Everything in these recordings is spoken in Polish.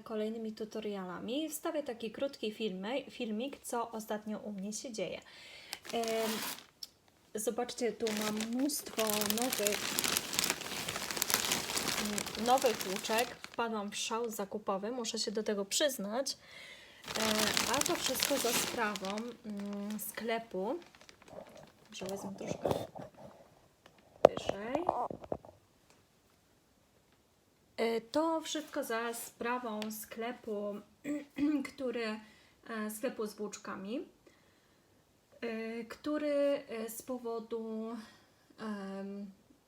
kolejnymi tutorialami wstawię taki krótki filmy, filmik, co ostatnio u mnie się dzieje. Zobaczcie, tu mam mnóstwo nowych, nowych włóczek. Wpadłam w szał zakupowy, muszę się do tego przyznać. E, A to wszystko za sprawą mm, sklepu. Może wezmę troszkę wyżej. E, To wszystko za sprawą sklepu, który, e, sklepu z włóczkami, e, który e, z powodu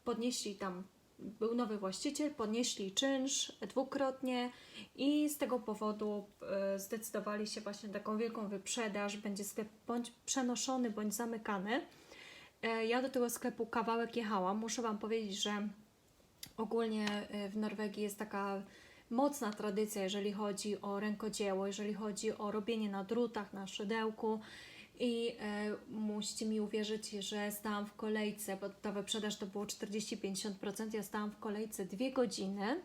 podnieśli tam, był nowy właściciel, podnieśli czynsz dwukrotnie i z tego powodu e, zdecydowali się właśnie na taką wielką wyprzedaż, będzie sklep bądź przenoszony, bądź zamykany. Ja do tego sklepu kawałek jechałam. Muszę Wam powiedzieć, że ogólnie y, w Norwegii jest taka mocna tradycja, jeżeli chodzi o rękodzieło, jeżeli chodzi o robienie na drutach, na szydełku. I e, musicie mi uwierzyć, że stałam w kolejce, bo ta wyprzedaż to było 40-50%. Ja stałam w kolejce dwie godziny,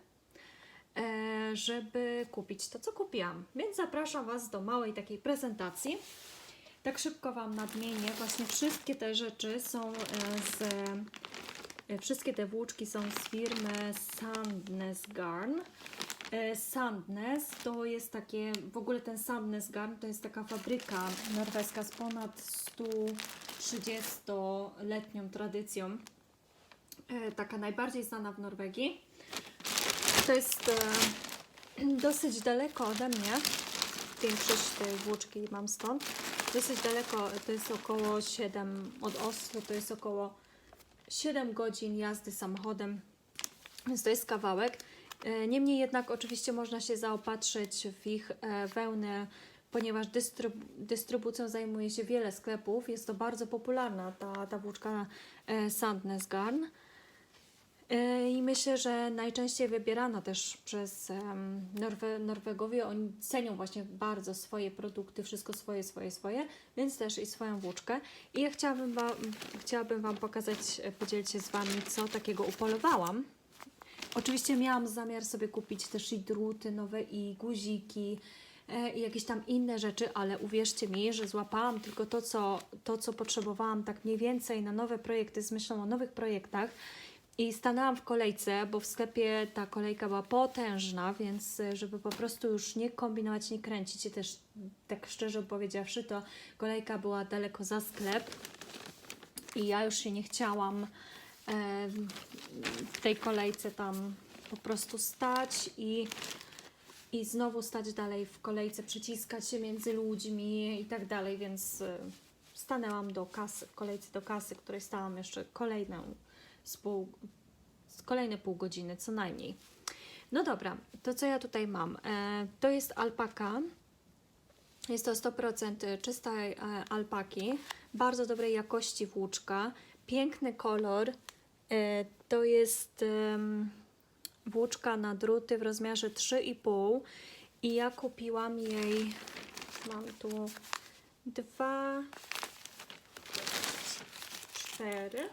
e, żeby kupić to, co kupiłam. Więc zapraszam Was do małej takiej prezentacji. Tak szybko Wam nadmienię, właśnie wszystkie te rzeczy są e, z Wszystkie te włóczki są z firmy Sandnes Garn. E, Sandnes to jest takie, w ogóle ten Sandnes Garn to jest taka fabryka norweska z ponad 130-letnią tradycją. E, Taka najbardziej znana w Norwegii. To jest e, dosyć daleko ode mnie. Większość tej włóczki mam stąd. Dosyć daleko, to jest około 7 od Oslo, to jest około 7 godzin jazdy samochodem, więc to jest kawałek. E, Niemniej jednak oczywiście można się zaopatrzyć w ich e, wełnę, ponieważ dystryb- dystrybucją zajmuje się wiele sklepów. Jest to bardzo popularna ta, ta włóczka e, Sandnes Garn. E, I myślę, że najczęściej wybierana też przez Norwe- Norwegowie. Oni cenią właśnie bardzo swoje produkty, wszystko swoje, swoje, swoje, więc też i swoją włóczkę. I ja chciałabym wam, chciałabym Wam pokazać, e, podzielić się z Wami, co takiego upolowałam. Oczywiście miałam zamiar sobie kupić też i druty nowe, i guziki, e, i jakieś tam inne rzeczy, ale uwierzcie mi, że złapałam tylko to co, to, co potrzebowałam tak mniej więcej na nowe projekty, z myślą o nowych projektach. I stanęłam w kolejce, bo w sklepie ta kolejka była potężna, więc e, żeby po prostu już nie kombinować, nie kręcić i też tak szczerze powiedziawszy, to kolejka była daleko za sklep. I ja już się nie chciałam e, w tej kolejce tam po prostu stać i, i znowu stać dalej w kolejce, przyciskać się między ludźmi i tak dalej, więc e, stanęłam do kasy, w kolejce do kasy, której stałam jeszcze kolejną z pół, z kolejne pół godziny co najmniej. No dobra, to co ja tutaj mam? E, to jest alpaka. Jest to 100% czystej e, alpaki, bardzo dobrej jakości włóczka, piękny kolor. E, to jest włóczka na druty w rozmiarze 3,5 i ja kupiłam jej, mam tu dwa, cztery,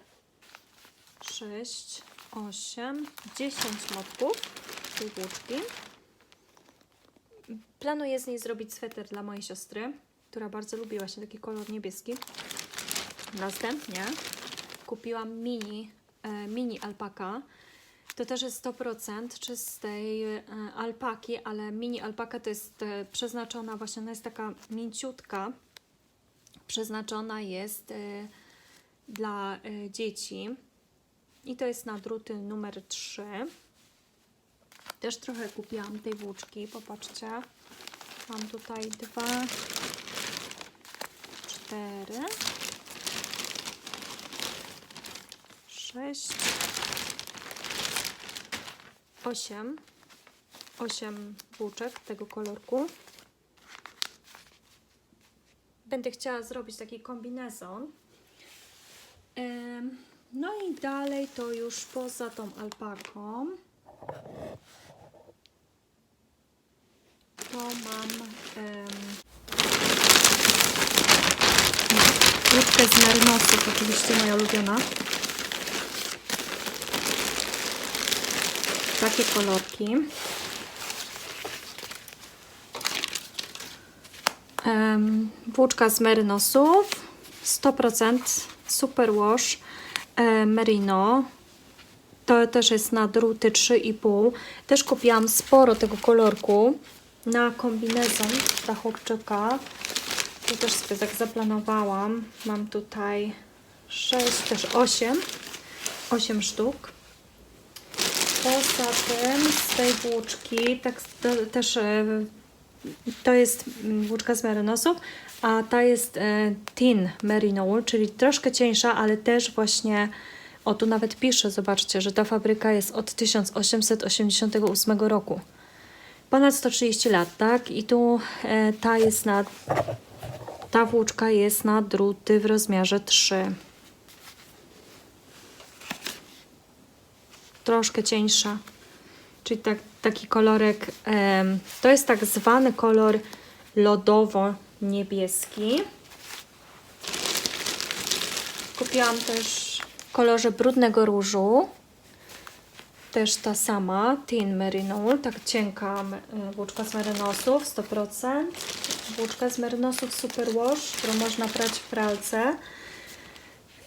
sześć, osiem, dziesięć motków tej włóczki. Planuję z niej zrobić sweter dla mojej siostry, która bardzo lubi właśnie taki kolor niebieski. Następnie kupiłam mini, e, mini alpaka. To też jest 100% czystej e, alpaki, ale mini alpaka to jest e, przeznaczona, właśnie ona jest taka mięciutka, przeznaczona jest e, dla e, dzieci. I to jest na druty numer 3. Też trochę kupiłam tej włóczki, popatrzcie. Mam tutaj dwa, cztery, sześć, osiem. Osiem włóczek tego kolorku. Będę chciała zrobić taki kombinezon. Em, no i dalej to już poza tą alpaką. To mam um, rybkę z marynosów, oczywiście moja ulubiona. Takie kolorki. Um, włóczka z merynosów 100% super wash merino. To też jest na druty 3,5 też kupiłam sporo tego kolorku na kombinezon dla chłopczyka to też sobie tak zaplanowałam. Mam tutaj 6, też 8 8 sztuk. Poza tym z tej włóczki tak, też e, to jest włóczka z merynosów, a ta jest e, Tin Merino Wool, czyli troszkę cieńsza, ale też właśnie o tu nawet pisze, zobaczcie, że ta fabryka jest od 1888 roku. Ponad 130 lat, tak? I tu e, ta jest na ta włóczka jest na druty w rozmiarze 3. troszkę cieńsza. Czyli tak, taki kolorek, to jest tak zwany kolor lodowo-niebieski. Kupiłam też w kolorze brudnego różu. Też ta sama, Tin Merino, Wool, tak cienka e, włóczka z merynosów, 100%. Włóczka z merynosów Super Wash, którą można prać w pralce.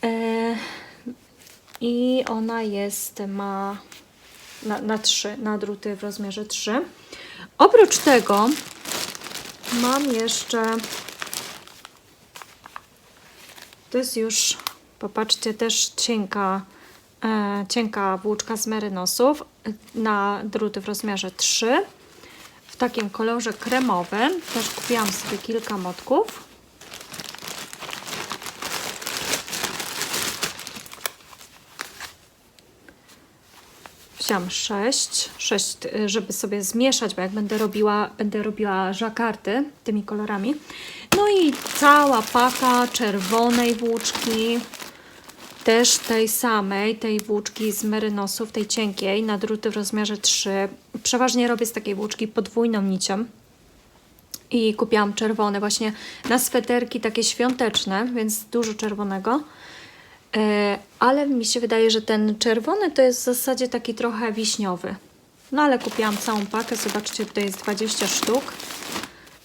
E, i ona jest, ma na, na 3, na druty w rozmiarze 3. Oprócz tego mam jeszcze, to jest już, popatrzcie, też cienka, e, cienka włóczka z merynosów na druty w rozmiarze 3. W takim kolorze kremowym. Też kupiłam sobie kilka motków. Wziąłam 6, 6, żeby sobie zmieszać, bo jak będę robiła, będę robiła żakarty tymi kolorami. No i cała paka czerwonej włóczki, też tej samej, tej włóczki z merynosów, tej cienkiej, na druty w rozmiarze 3. Przeważnie robię z takiej włóczki podwójną nicią. I kupiłam czerwone właśnie na sweterki takie świąteczne, więc dużo czerwonego. E, ale mi się wydaje, że ten czerwony to jest w zasadzie taki trochę wiśniowy. No ale kupiłam całą pakę, zobaczcie, tutaj jest 20 sztuk,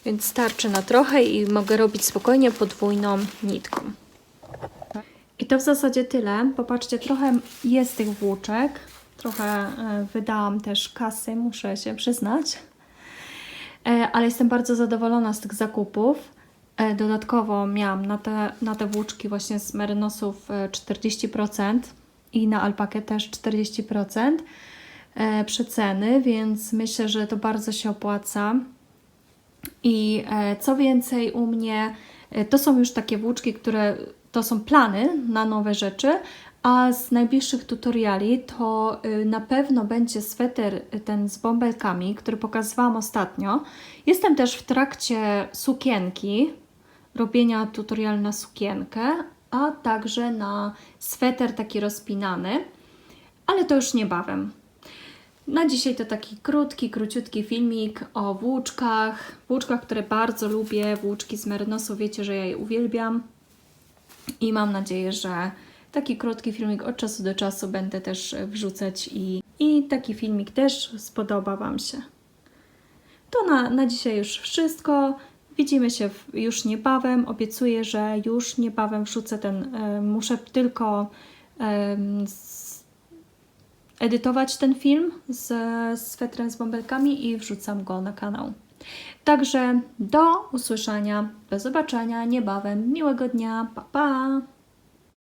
więc starczy na trochę i mogę robić spokojnie podwójną nitką. I to w zasadzie tyle. Popatrzcie, trochę jest tych włóczek, trochę e, wydałam też kasy, muszę się przyznać. E, ale jestem bardzo zadowolona z tych zakupów. E, Dodatkowo miałam na te, na te włóczki właśnie z merynosów e, 40% i na alpakę też 40% e, przeceny, więc myślę, że to bardzo się opłaca. I e, co więcej, u mnie e, to są już takie włóczki, które to są plany na nowe rzeczy, a z najbliższych tutoriali to y, na pewno będzie sweter y, ten z bąbelkami, który pokazywałam ostatnio. Jestem też w trakcie sukienki, robienia tutorial na sukienkę, a także na sweter taki rozpinany, ale to już niebawem. Na dzisiaj to taki krótki, króciutki filmik o włóczkach. Włóczkach, które bardzo lubię. Włóczki z merynosu, wiecie, że ja je uwielbiam. I mam nadzieję, że taki krótki filmik od czasu do czasu będę też wrzucać i, i taki filmik też spodoba Wam się. To na, na dzisiaj już wszystko. Widzimy się już niebawem. Obiecuję, że już niebawem wrzucę ten. E, muszę tylko edytować ten film z, z swetrem z bąbelkami i wrzucam go na kanał. Także do usłyszenia, do zobaczenia niebawem. Miłego dnia, pa pa!